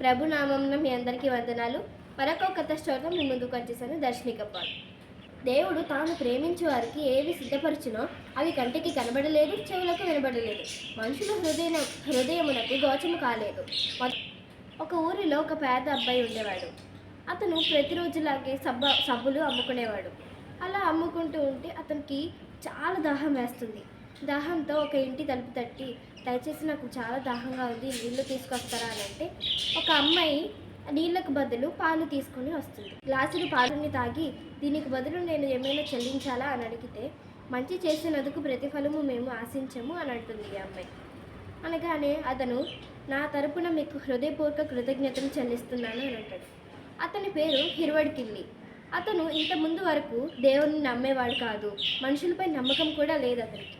ప్రభునామం మీ అందరికీ వందనాలు. మరొక కథ స్టోర్తో మీ ముందుకు వచ్చేసాను దర్శనికప్ప దేవుడు తాను ప్రేమించే వారికి ఏవి సిద్ధపరచునో అవి కంటికి కనబడలేదు చెవులకు వినబడలేదు. మనుషుల హృదయ హృదయమునకు గోచము కాలేదు. ఒక ఊరిలో ఒక పేద అబ్బాయి ఉండేవాడు. అతను ప్రతిరోజులాగే సబ్బ సబ్బులు అమ్ముకునేవాడు. అలా అమ్ముకుంటూ ఉంటే అతనికి చాలా దాహం వేస్తుంది. దాహంతో ఒక ఇంటి తలుపు తట్టి దయచేసి నాకు చాలా దాహంగా ఉంది నీళ్ళు తీసుకొస్తారా? అని అంటే ఒక అమ్మాయి నీళ్ళకు బదులు పాలు తీసుకొని వస్తుంది. గ్లాసులు పాలుని తాగి దీనికి బదులు నేను ఏమైనా చెల్లించాలా? అని అడిగితే మంచి చేసినందుకు ప్రతిఫలము మేము ఆశించము అని అంటుంది ఈ అమ్మాయి. అనగానే అతను నా తరపున మీకు హృదయపూర్వక కృతజ్ఞతలు చెల్లిస్తున్నాను అని అంటాడు. అతని పేరు హిర్వడ్ కిల్లి అతను ఇంత ముందు వరకు దేవుని నమ్మేవాడు కాదు. మనుషులపై నమ్మకం కూడా లేదు అతనికి.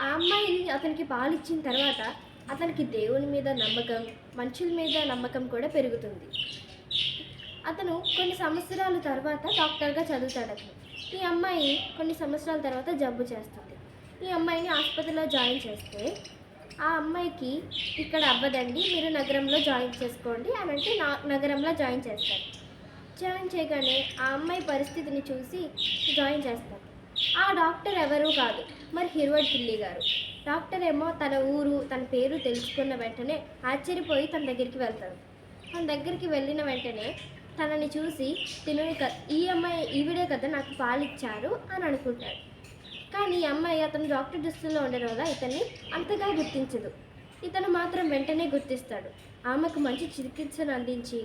ఆ అమ్మాయిని అతనికి పాలిచ్చిన తర్వాత అతనికి దేవుని మీద నమ్మకం మనుషుల మీద నమ్మకం కూడా పెరుగుతుంది. అతను కొన్ని సంవత్సరాల తర్వాత డాక్టర్గా చదువుతాడు అతను. ఈ అమ్మాయి కొన్ని సంవత్సరాల తర్వాత జబ్బు చేస్తుంది. ఈ అమ్మాయిని ఆసుపత్రిలో జాయిన్ చేస్తే ఆ అమ్మాయికి ఇక్కడ అవ్వదండి మీరు నగరంలో జాయిన్ చేసుకోండి అని అంటే నా నగరంలో జాయిన్ చేస్తారు. జాయిన్ చేయగానే ఆ అమ్మాయి పరిస్థితిని చూసి జాయిన్ చేస్తారు. ఆ డాక్టర్ ఎవరు కాదు మరి హిర్వర్డ్ పిల్లి గారు. డాక్టర్ ఏమో తన ఊరు తన పేరు తెలుసుకున్న వెంటనే ఆశ్చర్యపోయి తన దగ్గరికి వెళ్తాడు. తన దగ్గరికి వెళ్ళిన వెంటనే తనని చూసి తిను ఈ అమ్మాయి ఈవిడే కదా నాకు పాలు ఇచ్చారు అని అనుకుంటాడు. కానీ ఈ అమ్మాయి అతను డాక్టర్ దుస్తుల్లో ఉండడం వల్ల ఇతన్ని అంతగా గుర్తించదు. ఇతను మాత్రం వెంటనే గుర్తిస్తాడు. ఆమెకు మంచి చికిత్సను అందించి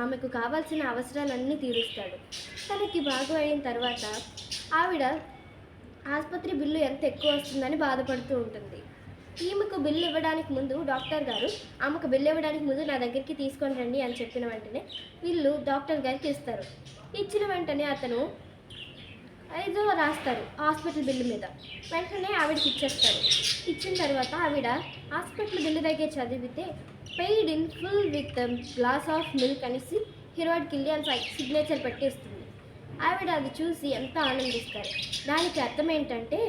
ఆమెకు కావాల్సిన అవసరాలన్నీ తీరుస్తాడు. తనకి బాగు అయిన తర్వాత ఆవిడ ఆసుపత్రి బిల్లు ఎంత ఎక్కువ వస్తుందని బాధపడుతూ ఉంటుంది. ఈమెకు బిల్లు ఇవ్వడానికి ముందు డాక్టర్ గారు ఆమెకు బిల్లు ఇవ్వడానికి ముందు నా దగ్గరికి తీసుకొని రండి అని చెప్పిన వెంటనే వీళ్ళు డాక్టర్ గారికి ఇస్తారు. ఇచ్చిన వెంటనే అతను ఏదో రాస్తారు హాస్పిటల్ బిల్లు మీద. వెంటనే ఆవిడకి ఇచ్చేస్తారు ఇచ్చిన తర్వాత ఆవిడ హాస్పిటల్ బిల్లు దగ్గర చదివితే paid in full with glass of milk అనేసి హీరోడ్ కిల్లి అని సిగ్నేచర్ పెట్టేస్తుంది. ఆవిడ అది చూసి ఎంత ఆనందిస్తారు. దానికి అర్థం ఏంటంటే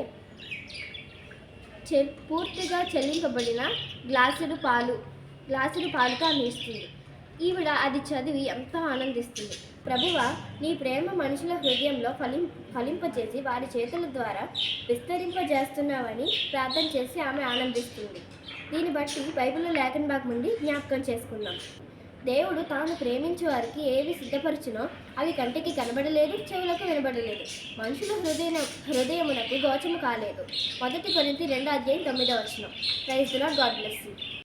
చె పూర్తిగా చెల్లింపబడిన గ్లాసుడు పాలు గ్లాసుడు పాలుతో ఆమె ఇస్తుంది. ఈవిడ అది చదివి ఎంతో ఆనందిస్తుంది. ప్రభువ నీ ప్రేమ మనుషుల హృదయంలో ఫలిం ఫలింపజేసి వారి చేతుల ద్వారా విస్తరింపజేస్తున్నావని ప్రార్థన చేసి ఆమె ఆనందిస్తుంది. దీన్ని బట్టి బైబిల్లో లేఖన్ భాగం నుండి జ్ఞాపకం చేసుకుందాం. దేవుడు తాను ప్రేమించే వారికి ఏవి సిద్ధపరచునో అవి కంటికి కనబడలేదు చెవులకు వినబడలేదు. మనుషుల హృదయ హృదయమునకు గోచము కాలేదు. మొదటి పరిధి రెండు అధ్యాయం తొమ్మిదో వచ్చిన ప్రైజ్ గాడ్ బ్లెస్